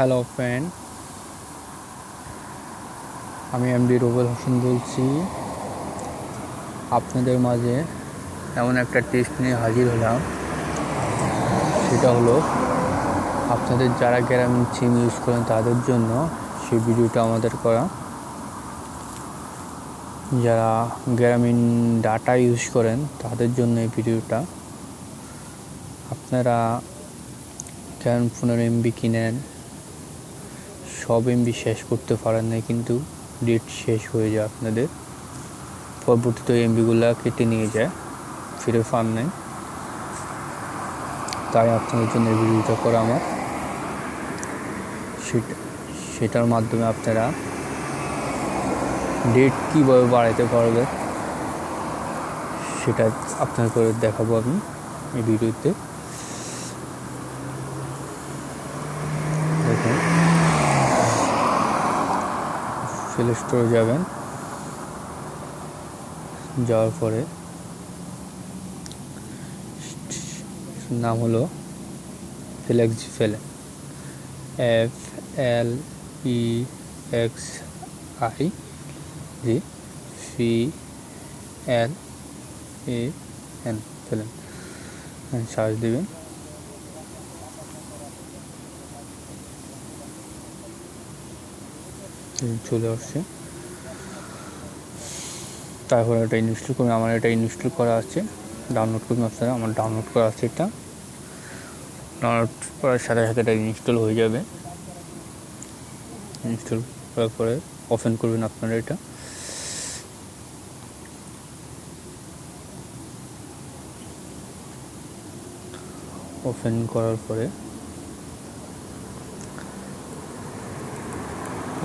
Hello friend আমি MD Rubel Hossain বলছি। আপনাদের মাঝে এমন একটা টেস্ট নিয়ে হাজির হলাম। সেটা হলো, আপনাদের যারা গ্রামীণ সিম ইউজ করেন তাদের জন্য সেই ভিডিওটা আমাদের করা। যারা গ্রামীণ ডাটা ইউজ করেন তাদের জন্য এই ভিডিওটা। আপনারা কেন পনেরো এমবি কিনেন? সব এমবি শেষ করতে পারেন না কিন্তু ডেট শেষ হয়ে যায় আপনাদের। পরবর্তীতে এমবিগুলো কেটে নিয়ে যায়, ফিরে পান নাই। তাই আপনাদের জন্য ভিডিওটা করা আমার। সেটা, সেটার মাধ্যমে আপনারা ডেট কীভাবে বাড়াতে পারবে সেটা আপনার করে দেখাবো আমি এই ভিডিওতে। দেখুন। প্লে স্টোরে যাবেন। যাওয়ার পরে নাম হলো ফ্লেক্স ফেলে F L E X I G C L A N ফেলেন সার্চ দেবেন। চলে আসছে। তারপরে এটা ইনস্টল করুন, আমার এটা ইনস্টল করা আছে। ডাউনলোড করুন আপনারা, আমার ডাউনলোড করা আছে এটা। ডাউনলোড করার সাথে সাথে এটা ইনস্টল হয়ে যাবে। ইনস্টল করার পরে ওপেন করবেন আপনারা এটা। ওপেন করার পরে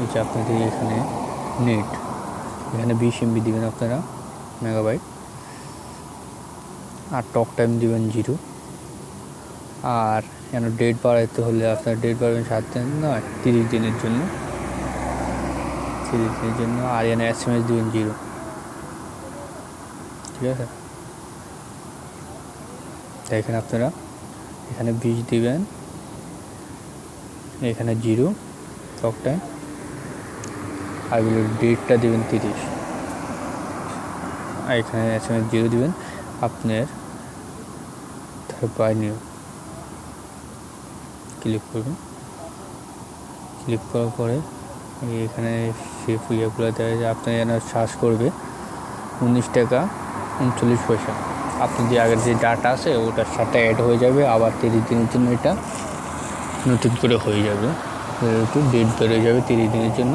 এই যে আপনাদের এখানে নেট এখানে বিশ এমবি দেবেন আপনারা মেগাবাইট আর টক টাইম দেবেন জিরো। আর কেন ডেট বাড়াইতে হলে আপনার ডেট বাড়াবেন সাত দিন নয়, তিরিশ দিনের জন্য। তিরিশ দিনের জন্য, আর এখানে এস এম এস দেবেন জিরো। ঠিক আছে? এখানে আপনারা, এখানে বিশ দিবেন, এখানে জিরো টক টাইম আর ডেটটা দেবেন তিরিশ। আর এখানে এস এম এস জিরো দেবেন আপনার বাই নিউ ক্লিক করবেন। ক্লিক করার পরে এখানে সে ইয়েগুলো দেয় যে আপনার যেন সার্চ করবে উনিশ টাকা উনচল্লিশ পয়সা। আপনি যে আগের যে ডাটা আছে ওটার সাথে অ্যাড হয়ে যাবে, আবার তিরিশ দিনের জন্য এটা নতুন করে হয়ে যাবে। একটু ডেট বেড়ে যাবে তিরিশ দিনের জন্য।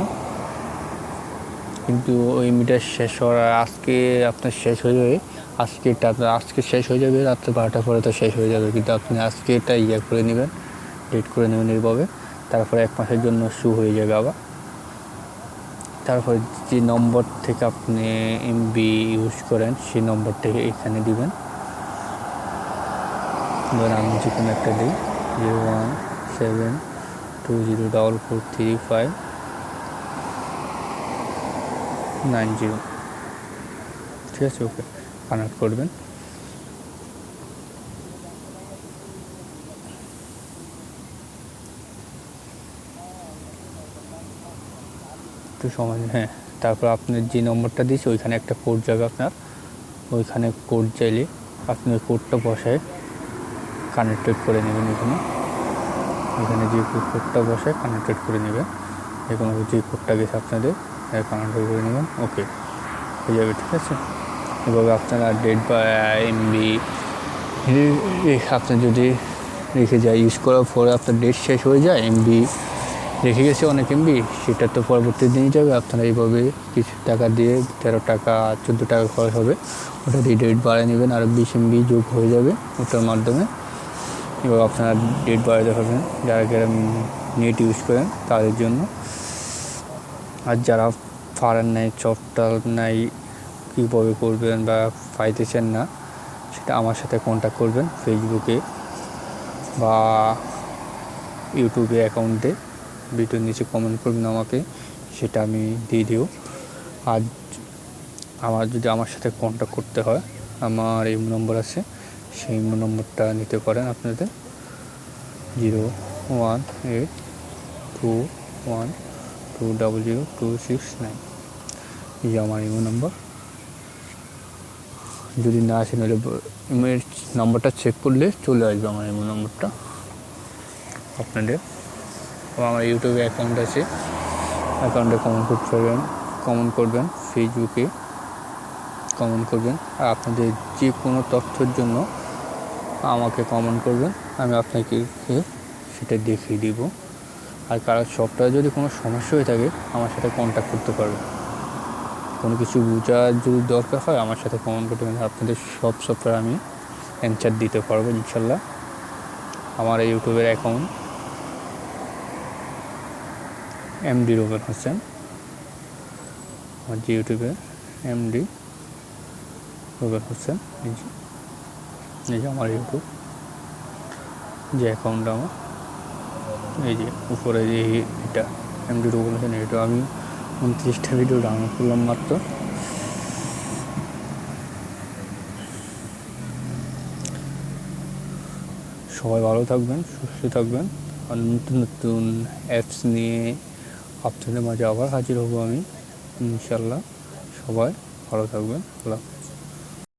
কিন্তু ওই মিটার শেষ হওয়ার আজকে আপনার শেষ হয়ে যাবে। আজকে এটা আপনার, আজকে শেষ হয়ে যাবে, রাত্রে বারোটার পরে তো শেষ হয়ে যাবে। কিন্তু আপনি আজকে এটা ইয়ে করে নেবেন, ডেট করে নেবেন এইভাবে তারপরে এক মাসের জন্য শু হয়ে যাবে আবার। তারপরে যে নম্বর থেকে আপনি এমবি ইউজ করেন, সেই নম্বর থেকে এখানে দিবেন। ধরেন আমি যে কোনো একটা দিই zero one seven two zero double four three five nine zero. ঠিক আছে, ওকে কানেক্ট করবেন। একটু সময় হ্যাঁ তারপর আপনার যে নম্বরটা দিয়েছে, ওইখানে একটা কোড যাবে আপনার। ওইখানে কোড চাইলে আপনি ওই কোডটা বসায় কানেক্টেড করে নেবেন এখানে। এখানে যে কোডটা বসায় কানেক্টেড করে নেবেন। এখানে যে কোডটা গেছে আপনাদের। কানেক্টেড করে নেবেন ওকে হয়ে যাবে, ঠিক আছে? এভাবে আপনারা ডেট বা এমবি আপনার যদি রেখে যায় ইউজ করার পরে আপনার ডেট শেষ হয়ে যায় এমবি রেখে গেছে অনেক এমবি সেটা তো পরবর্তী দিনই যাবে। আপনারা এইভাবে কিছু টাকা দিয়ে তেরো টাকা, চোদ্দ টাকা খরচ হবে। ওটা দিয়ে ডেট বাড়িয়ে নেবেন, আর বিশ এমবি যোগ হয়ে যাবে ওটার মাধ্যমে। এবার আপনারা ডেট বাড়াতে পারবেন যারা গ্রাম নেট ইউজ করেন, তাদের জন্য আর যারা পারেন নাই, চপটাল নাই, কীভাবে করবেন বা পাইতেছেন না, সেটা আমার সাথে কন্ট্যাক্ট করবেন ফেসবুকে বা ইউটিউবে অ্যাকাউন্টে ভিডিওর নিচে কমেন্ট করবেন আমাকে, সেটা আমি দিয়ে দিও। আর আমার যদি আমার সাথে কন্ট্যাক্ট করতে হয়, আমার এই নম্বর আছে, সেই নম্বরটা নিতে পারেন আপনাদের। Zero one eight two one two double zero two six nine এই আমার ইমো নাম্বার যদি না আসে নাহলে ইমের নাম্বারটা চেক করলে চলে আসবে আমার ইমো নাম্বারটা আপনাদের। আমার ইউটিউবে অ্যাকাউন্ট আছে। অ্যাকাউন্টে কমেন্ট করতে পারবেন। কমেন্ট করবেন ফেসবুকে কমেন্ট করবেন। আর আপনাদের যে কোনো তথ্যের জন্য আমাকে কমেন্ট করবেন। আমি আপনাকে সেটা দেখিয়ে দিব। আর কারও সফটওয়্যার যদি কোনো সমস্যা হয়ে থাকে, আমার সাথে কন্ট্যাক্ট করতে পারবে। কোনো কিছু বোঝার যদি দরকার হয়, আমার সাথে কমেন্ট করতে পারেন আপনাদের সব সফটওয়্যার আমি অ্যান্সার দিতে পারব ইনশাল্লাহ। আমার এই ইউটিউবের অ্যাকাউন্ট এমডি রোবেন হোসেন। আমার যে ইউটিউবে এমডি রোবেন হোসেন, এই যে আমার ইউটিউব যে অ্যাকাউন্ট আমার। এই যে উপরে যে এটা এমডি রোবেল হোসেন এটা আমি উনত্রিশটা ভিডিও ডাউনলোড করলাম মাত্র। সবাই ভালো থাকবেন, সুস্থ থাকবেন। আর নতুন নতুন অ্যাপস নিয়ে আপনাদের মাঝে আবার হাজির হব আমি ইনশাল্লাহ সবাই ভালো থাকবেন, আল্লাহ।